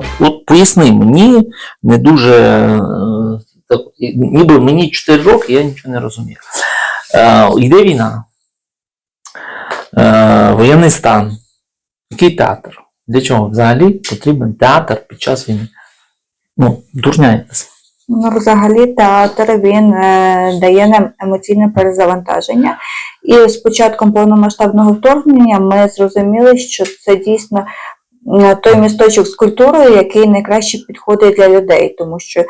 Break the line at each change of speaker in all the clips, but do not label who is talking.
чесно, от, поясни мені не дуже. е, Так, ніби мені 4 роки, я нічого не розумію. Е, йде війна. Е, воєнний стан. Який театр? Для чого взагалі потрібен театр під час війни? Ну, дурня.
Ну, взагалі, театр він е, дає нам емоційне перезавантаження. І з початком повномасштабного вторгнення ми зрозуміли, що це дійсно той місточок з культурою, який найкраще підходить для людей, тому що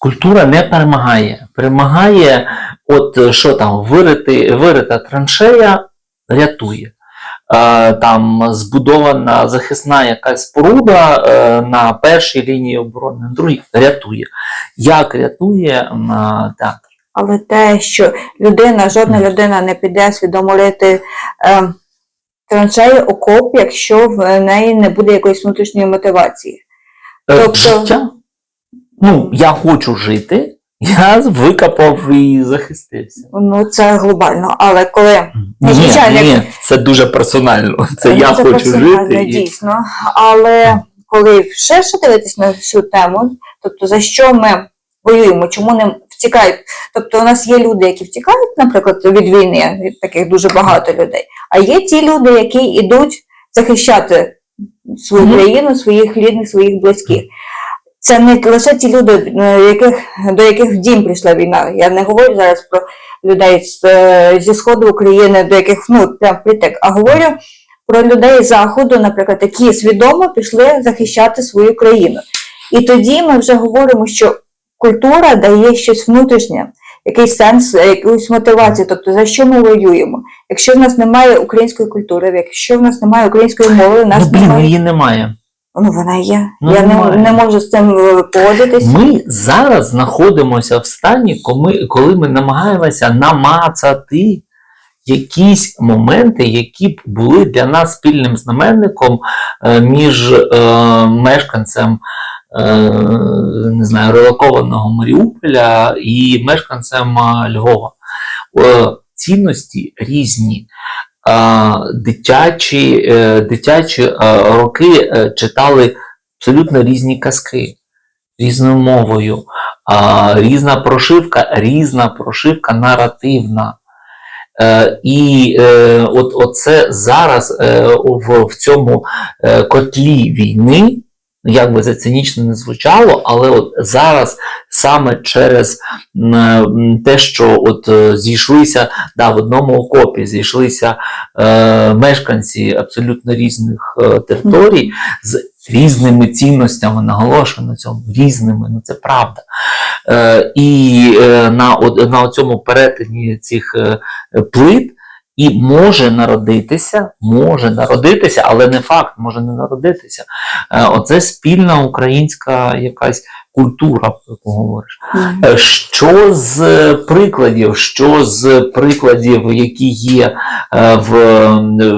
Культура не перемагає. Перемагає, от що там, вирити, вирита траншея рятує. Там збудована захисна якась споруда е, на першій лінії оборони, на другій рятує. Як рятує театр?
Але те, що людина, жодна людина не піде свідомо рити е, траншею окоп, якщо в неї не буде якоїсь внутрішньої мотивації.
Е,
Тобто-
Життя? Ну, я хочу жити, я викопав і захистився.
Ну, це глобально. Але коли
Ні,
звичайно,
ні, це дуже персонально. Це я
Це
хочу жити. І...
дійсно. Але коли ширше дивитись на всю тему, тобто за що ми воюємо, чому не втікають? Тобто у нас є люди, які втікають, наприклад, від війни, від таких дуже багато людей. А є ті люди, які йдуть захищати свою країну, своїх рідних, своїх близьких. Це не лише ті люди, е, яких, до яких в дім прийшла війна. Я не говорю зараз про людей з, е, зі сходу України, до яких ну, прям притек, а говорю про людей з заходу, наприклад, які свідомо пішли захищати свою країну. І тоді ми вже говоримо, що культура дає щось внутрішнє, якийсь сенс, е, якусь мотивацію. Тобто за що ми воюємо? Якщо в нас немає української культури, якщо в нас немає української мови, в нас
Ну, блін,
немає.
її немає.
Ну вона є.
Ну,
Я не,
немає.
не можу з цим е, погодитись.
Ми зараз знаходимося в стані, коли, коли ми намагаємося намацати якісь моменти, які б були для нас спільним знаменником е, між е, мешканцем не знаю, релокованого Маріуполя і мешканцем е, Львова. Е, цінності різні. Е, дитячі, е, дитячі е, роки е, читали абсолютно різні казки різною мовою, різна прошивка, різна прошивка наративна. Е, і е, от, оце зараз е, в, цьому е, котлі війни, як би це цинічно не звучало, але от зараз саме через те, що от е, зійшлися да, в одному окопі, зійшлися е, мешканці абсолютно різних е, територій з різними цінностями, наголошую на цьому, різними, ну це правда. Е, і е, на, на цьому перетині цих е, плит і може народитися, може народитися, але не факт, може не народитися. Е, оце спільна українська якась культура, про яку говориш. Е, Що з прикладів, що з прикладів, які є е, в,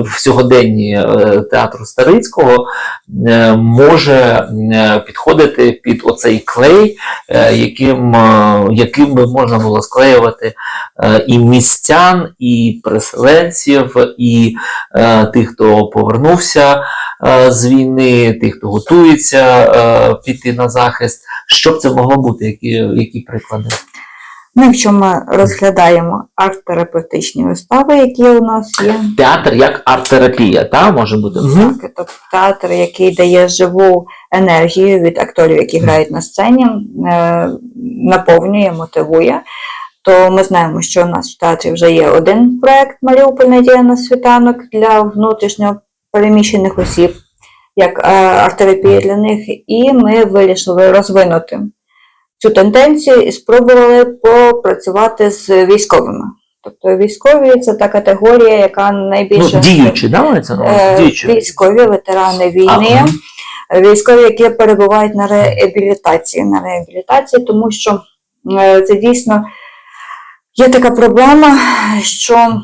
в сьогоденні е, театру Старицького, може підходити під оцей клей, яким, яким би можна було склеювати і містян, і переселенців, і тих, хто повернувся з війни, тих, хто готується е, піти на захист. Що б це могло бути? Які, які приклади?
Ну, якщо ми розглядаємо арт-терапевтичні вистави, які у нас є,
Театр як арт-терапія, та може бути?
Так, тобто театр, який дає живу енергію від акторів, які грають на сцені, е, наповнює, мотивує. То ми знаємо, що у нас в театрі вже є один проект Маріуполь Надія на світанок для внутрішньо переміщених осіб, як е, арт-терапія для них, і ми вирішили розвинути цю тенденцію і спробували попрацювати з військовими. Тобто військові це та категорія, яка
Ну,
найбільше
діючі, да, на?
Е,
Діючі.
військові ветерани війни,
А,
військові, які перебувають на реабілітації, на реабілітації, тому що е, це дійсно є така проблема, що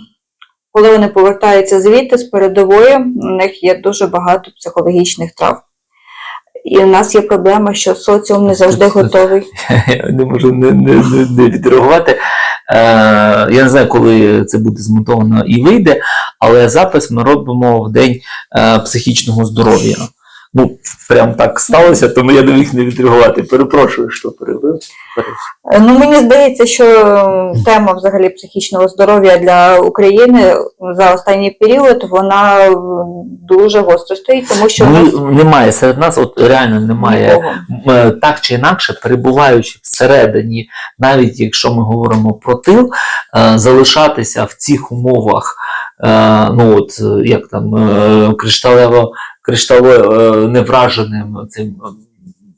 коли вони повертаються звідти з передової, у них є дуже багато психологічних травм. І в нас є проблема, що соціум не завжди готовий.
Я не можу не, не, не, не відреагувати. Е, я не знаю, коли це буде змонтовано і вийде, але запис ми робимо в день е, психічного здоров'я. Ну, прям так сталося, тому я не міг не відреагувати. Перепрошую, що перебив.
Ну, мені здається, що тема взагалі психічного здоров'я для України за останній період вона дуже гостро стоїть, тому що
Ми,
в
немає серед нас, от реально немає.
нікого.
Е, так чи інакше, перебуваючи всередині, навіть якщо ми говоримо про тил, е, залишатися в цих умовах, е, ну от як там кришталево, кришталево е, невраженим цим. е,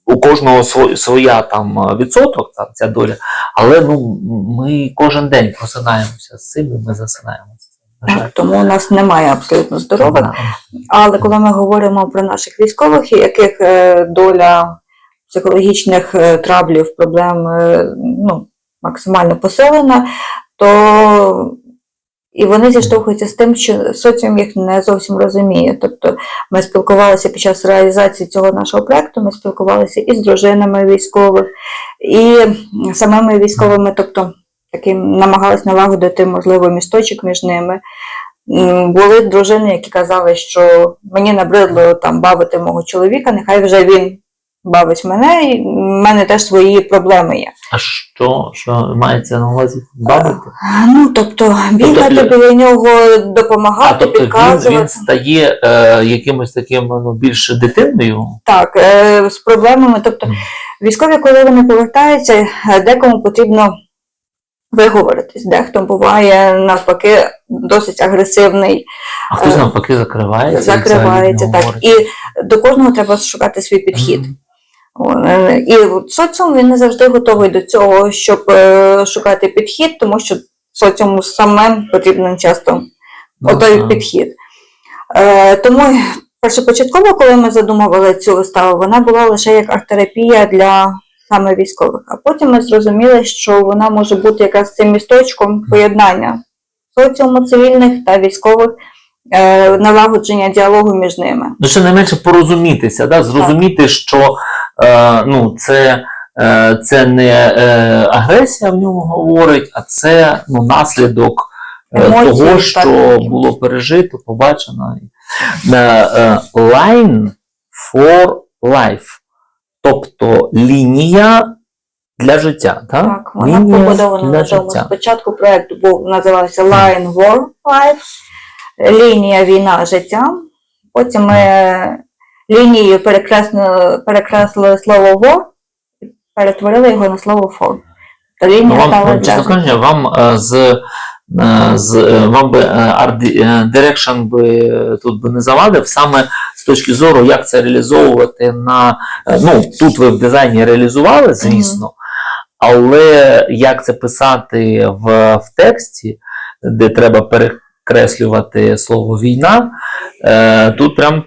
У кожного сво- своя там е, відсоток, там ця доля, але ну ми кожен день просинаємося з цим, і ми засинаємо з цим. На жаль.
Так, тому у нас немає абсолютно здорових. Але коли ми говоримо про наших військових, яких доля психологічних траблів, проблем ну, максимально посилена, то і вони зіштовхуються з тим, що соціум їх не зовсім розуміє. Тобто ми спілкувалися під час реалізації цього нашого проекту, ми спілкувалися і з дружинами військових, і самими військовими, тобто таким намагалися налагодити, можливо, місточок між ними. Були дружини, які казали, що мені набридло там бавити мого чоловіка, нехай вже він бавить мене, і в мене теж свої проблеми є.
А що, що мається на увазі бавити?
Ну, тобто бігати
Тобто,
біля нього,
А
допомагати,
тобто він,
підказувати.
він стає е, якимось таким ну, більш дитиною?
Так, е, з проблемами. Тобто,
Мгм.
військові, коли вони повертаються, е, декому потрібно виговоритись, дехто буває навпаки досить агресивний,
А хтось
Е,
навпаки закривається.
закривається. Так. І до кожного треба шукати свій підхід. О, е, І соціум він не завжди готовий до цього, щоб е, шукати підхід, тому що соціуму самим потрібен часто
Ну,
отой підхід. Е, тому першопочатково, коли ми задумували цю виставу, вона була лише як арт-терапія для саме військових. А потім ми зрозуміли, що вона може бути якраз цим місточком поєднання соціуму цивільних та військових, е, налагодження діалогу між ними.
Ну, щонайменше порозумітися, да? зрозуміти, що е, ну, це, е, це не е, агресія в ньому говорить, а це ну, наслідок е,
Емоції,
того,
так.
що було пережито, побачено. Е, е, Line for life. Тобто лінія для життя. Так,
Так, вона
лінія
побудована на тому. Спочатку проєкт був називався Line War Life, лінія війна життя. Потім ми лінією перекреслили, слово і перетворили його на слово for. Тобто
Ну,
лінія
вам,
стала
вам, чесно кажучи, вам е, з, е, з е, вам би Art Direction би тут би не завадив. Саме з точки зору, як це реалізовувати на ну тут ви в дизайні реалізували, звісно, але як це писати в, в тексті, де треба перекреслювати слово війна, тут прям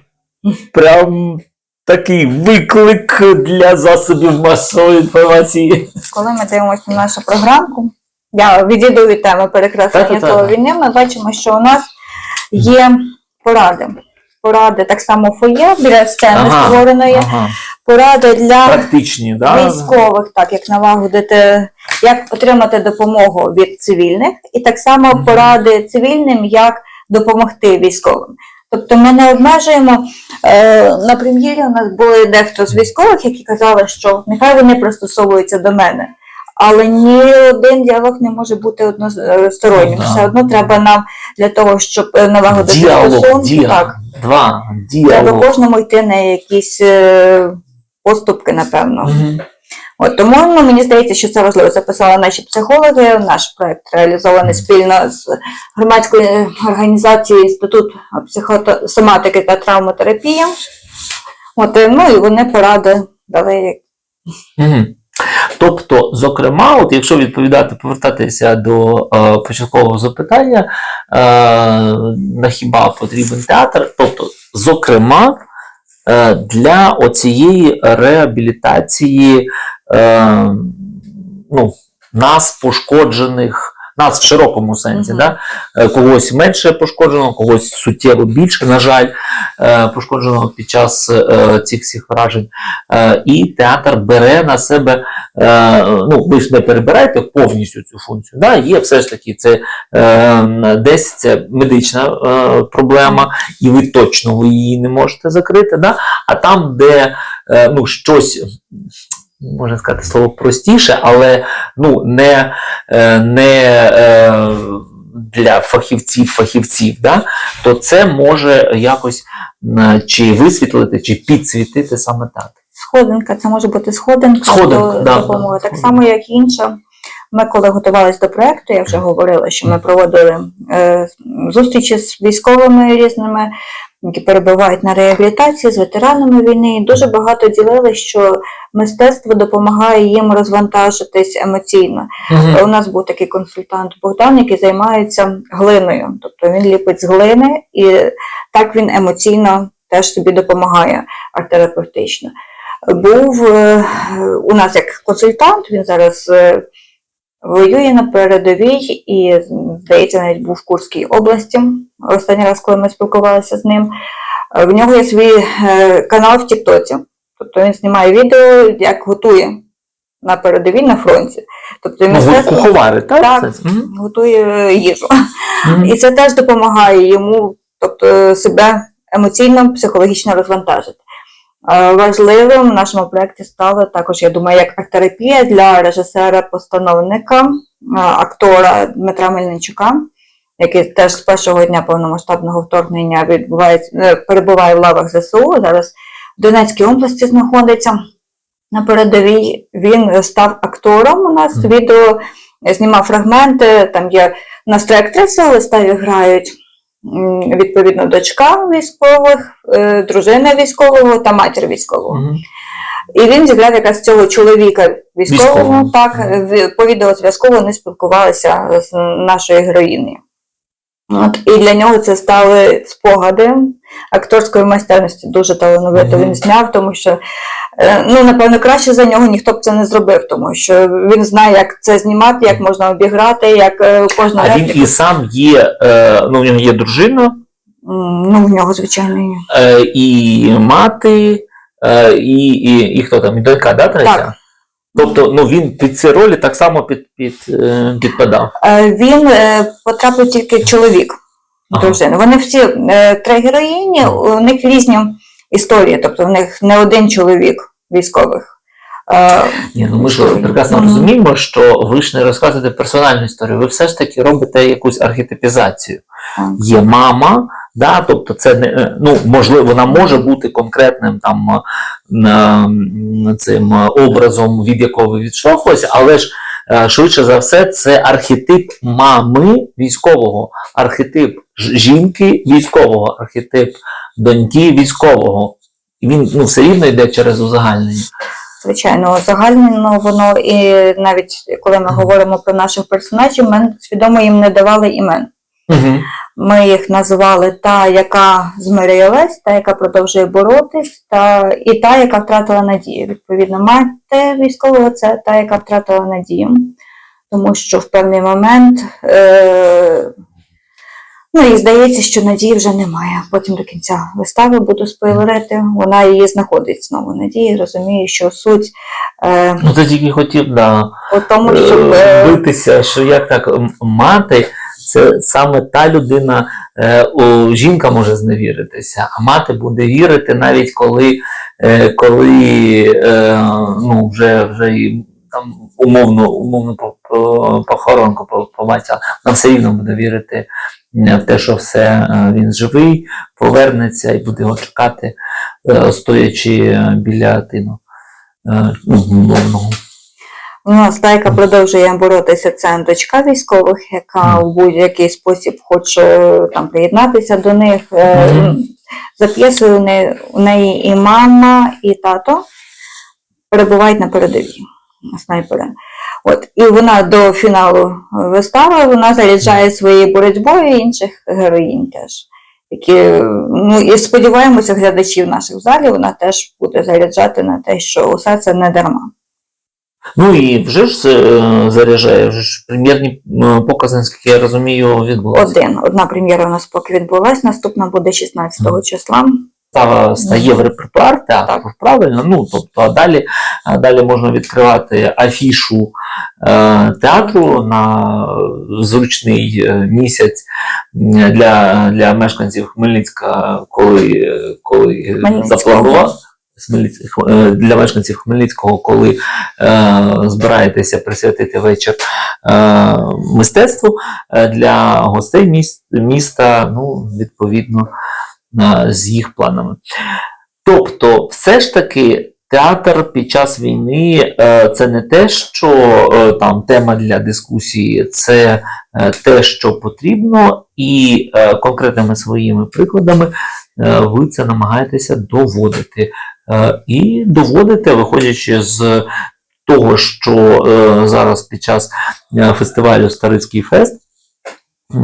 прям такий виклик для засобів масової інформації.
Коли ми дивимося на нашу програмку, я відійду від теми перекреслення слова війни, ми бачимо, що у нас є поради. Поради так само фоє біля сцени
Ага,
створеної.
Ага.
Поради для
Практичні, да?
військових, так як налагодити, як отримати допомогу від цивільних, і так само поради цивільним, як допомогти військовим. Тобто ми не обмежуємо. Е, на прем'єрі у нас були дехто з військових, які казали, що нехай вони пристосовуються до мене. Але ні один діалог не може бути одностороннім.
Да.
Все одно треба нам для того, щоб е, налагодити
Діалог,
стосунки, так,
Два.
треба кожному йти на якісь е, поступки, напевно.
Мгм.
От тому ну, мені здається, що це важливо. Записали наші психологи. Наш проект реалізований спільно з громадською організацією Інститут психосоматики та травмотерапії. От, е, ну і вони поради дали.
Тобто, зокрема, от якщо відповідати, повертатися до е, початкового запитання, е, на хіба потрібен театр? Тобто, зокрема, е, для оцієї реабілітації е, ну, нас, пошкоджених Нас в широкому сенсі,
Мгм.
да? Е, когось менше пошкоджено, когось суттєво більше, на жаль, е, пошкоджено під час е, цих всіх вражень. Е, І театр бере на себе, е, ну ви ж не перебираєте повністю цю функцію. Да? Є все ж таки це е, десь це медична е, проблема, і ви точно ви її не можете закрити. Да? А там, де е, ну, щось. Можна сказати слово простіше, але ну, не, е, не е, для фахівців фахівців, да? то це може якось чи висвітлити, чи підсвітити саме так.
Сходинка, це може бути сходинка,
Сходинка,
до
да,
допомоги.
да,
так
сходинка.
само, як інша. Ми, коли готувалися до проєкту, я вже говорила, що ми проводили е, зустрічі з військовими різними, які перебувають на реабілітації з ветеранами війни. І дуже багато ділили, що мистецтво допомагає їм розвантажитись емоційно. У нас був такий консультант Богдан, який займається глиною. Тобто він ліпить з глини, і так він емоційно теж собі допомагає арт-терапевтично. Був е, у нас як консультант, він зараз е, воює на передовій і, здається, навіть був в Курській області. Останній раз, коли ми спілкувалися з ним. В нього є свій е, канал в Тіктоці. Тобто він знімає відео, як готує на передовій на фронті. Тобто
Ну,
мистецтво
куховари, так?
Так.
Мгм.
готує їжу.
Мгм.
І це теж допомагає йому, тобто себе емоційно, психологічно розвантажити. Е, Важливим в нашому проєкті стало також, я думаю, як арт-терапія для режисера-постановника, е, актора Дмитра Мельничука, який теж з першого дня повномасштабного вторгнення відбувається, е, перебуває в лавах ЗСУ. Зараз в Донецькій області знаходиться на передовій. Він став актором у нас. Відео знімав фрагменти, там є у нас три актриси, але ставі грають відповідно дочка військових, е, дружина військового та матір військового. І він зіграв якраз цього чоловіка військового.
Військового.
Так, по відеозв'язку вони спілкувалися з нашою героїнею. От, і для нього це стали спогади акторської майстерності. Дуже талановито
Мгм.
він зняв, тому що ну, напевно, краще за нього ніхто б це не зробив, тому що він знає, як це знімати, як можна обіграти, як е, кожна
А він
репліка.
і сам є, е, ну, в нього є дружина,
М, Ну, в нього, звичайно, є.
е, і мати, е, і, і, і хто там, і донька, да, третя?
Так.
Тобто, ну він під ці ролі так само під, під, е, підпадав.
Е, Він е, потрапив тільки чоловік
Ага.
дружини. Вони всі е, три героїні, у них різні історії, тобто в них не один чоловік військових. Е,
Ні, ну ми ж прекрасно розуміємо, що ви ж не розказуєте персональну історію, ви все ж таки робите якусь архетипізацію. Є мама, да, тобто це не е, ну можливо, вона може бути конкретним там е, цим образом, від якого ви але ж швидше за все, це архетип мами військового, архетип жінки військового, архетип доньки військового. І він ну, все рівно йде через узагальнення.
Звичайно, загально воно і навіть коли ми говоримо про наших персонажів, ми свідомо їм не давали імен.
Угу.
Ми їх називали та, яка змирилась, та, яка продовжує боротись, та і та, яка втратила надію. Відповідно, мати військового це та, яка втратила надію. Тому що в певний момент е, ну, їй здається, що надії вже немає. Потім до кінця вистави буду спойлерити, вона її знаходить знову надії, розуміє, що суть е,
Ну, ти тільки хотів, да.
у тому, щоб
е,
е,
битися, що як так мати, це саме та людина, е, о, жінка може зневіритися, а мати буде вірити навіть коли, е, коли е, ну, вже, вже і там по- по- похоронку по- побачила, вона все рівно буде вірити е, в те, що все е, він живий, повернеться і буде його чекати, е, стоячи біля тину. ну, умовного.
У нас та, яка продовжує боротися, це дочка військових, яка в будь-який спосіб хоче там приєднатися до них. За п'єсою у неї і мама, і тато перебувають на передовій снайпери. От, і вона до фіналу вистави вона заряджає своєю боротьбою інших героїнь теж. Які, ну і сподіваємося, глядачів наших в залі вона теж буде заряджати на те, що усе це не дарма.
Ну і вже ж е, заряджає, вже ж прем'єрні е, покази, наскільки я розумію, відбулися.
Один. Одна прем'єра у нас поки відбулась, наступна буде 16 числа.
Стає в репертуар театру, правильно? Ну, тобто, а далі, а далі можна відкривати афішу е, театру на зручний е, місяць для, для мешканців Хмельницька, коли, коли запланував. Е, Для мешканців Хмельницького, коли е, збираєтеся присвятити вечір е, мистецтву, е, для гостей міст, міста, ну, відповідно, з їх планами. Тобто, все ж таки, театр під час війни е, це не те, що е, там тема для дискусії, це е, те, що потрібно, і е, конкретними своїми прикладами е, ви це намагаєтеся доводити. Е, І доводите, виходячи з того, що е, зараз під час е, фестивалю Старицький фест е,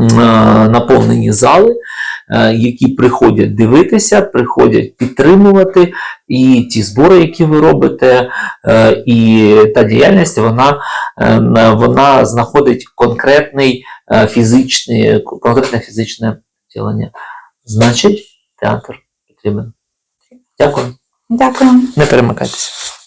наповнені зали, е, які приходять дивитися, приходять підтримувати, і ті збори, які ви робите, е, і та діяльність, вона, е, вона знаходить конкретний е, фізичний, конкретне фізичне втілення. Значить, театр потрібен. Дякую.
Дякую.
Не перемикайтеся.